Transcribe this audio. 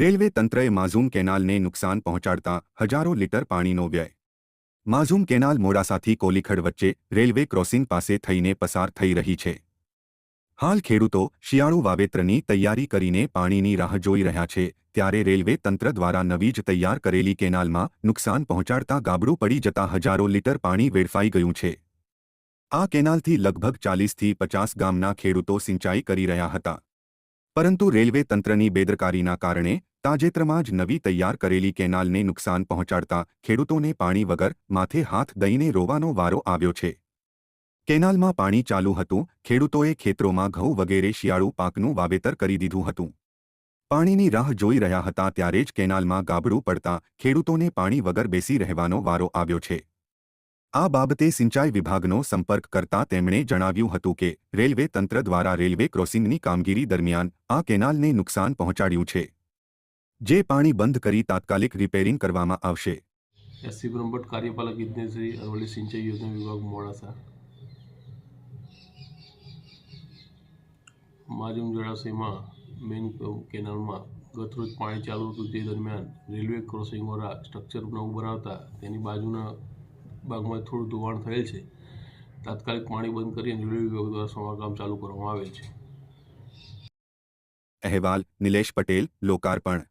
Railway તંત્રએ માઝૂમ કેનાલને નુકસાન પહોંચાડતા હજારો લીટર પાણીનો વ્યય. માઝૂમ કેનાલ મોડાસાથી કોલીખડ વચ્ચે રેલવે ક્રોસિંગ પાસે થઈને પસાર થઈ રહી છે. હાલ ખેડૂતો શિયાળુ વાવેતરની તૈયારી કરીને પાણીની રાહ જોઈ રહ્યા છે, ત્યારે રેલવે તંત્ર દ્વારા નવી જ તૈયાર કરેલી કેનાલમાં નુકસાન પહોંચાડતા ગાબડું પડી જતા હજારો લીટર પાણી વેડફાઈ ગયું છે. આ કેનાલથી લગભગ ચાલીસથી પચાસ ગામના ખેડૂતો સિંચાઈ કરી રહ્યા હતા. પરંતુ રેલવે તંત્રની બેદરકારીના કારણે તાજેતરમાં જ નવી તૈયાર કરેલી કેનાલને નુકસાન પહોંચાડતા ખેડૂતોને પાણી વગર માથે હાથ દઈને રોવાનો વારો આવ્યો છે. કેનાલમાં પાણી ચાલુ હતું, ખેડૂતોએ ખેતરોમાં ઘઉં વગેરે શિયાળુ પાકનું વાવેતર કરી દીધું હતું. પાણીની રાહ જોઈ રહ્યા હતા ત્યારે જ કેનાલમાં ગાબડું પડતા ખેડૂતોને પાણી વગર બેસી રહેવાનો વારો આવ્યો છે. આ બાબતે સિંચાઈ વિભાગનો સંપર્ક કરતા તેમણે જણાવ્યું હતું કે, રેલવે તંત્ર દ્વારા રેલવે ક્રોસિંગની કામગીરી દરમિયાન આ કેનાલને નુકસાન પહોંચાડ્યું છે. જે પાણી બંધ કરી તાત્કાલિક રિપેરિંગ કરવામાં આવશે. એસસી બ્રહ્મભટ્ટ કાર્યપાલક ઇજનેરશ્રી અરવલ્લી સિંચાઈ યોજના વિભાગ મોડાસા માજુમ જળાશયમાં મેઇન કેનાલમાં ગતરોજ પાણી ચાલુ હતું. તે દરમિયાન રેલવે ક્રોસિંગવાળા સ્ટ્રક્ચર નવું બનાવતા તેની બાજુના ભાગમાં થોડું ધોવાણ થયેલ છે. તાત્કાલિક પાણી બંધ કરી અને રેલવે વિભાગ દ્વારા સમારકામ ચાલુ કરવામાં આવેલ છે. અહેવાલ નિલેશ પટેલ લોકાર્પણ.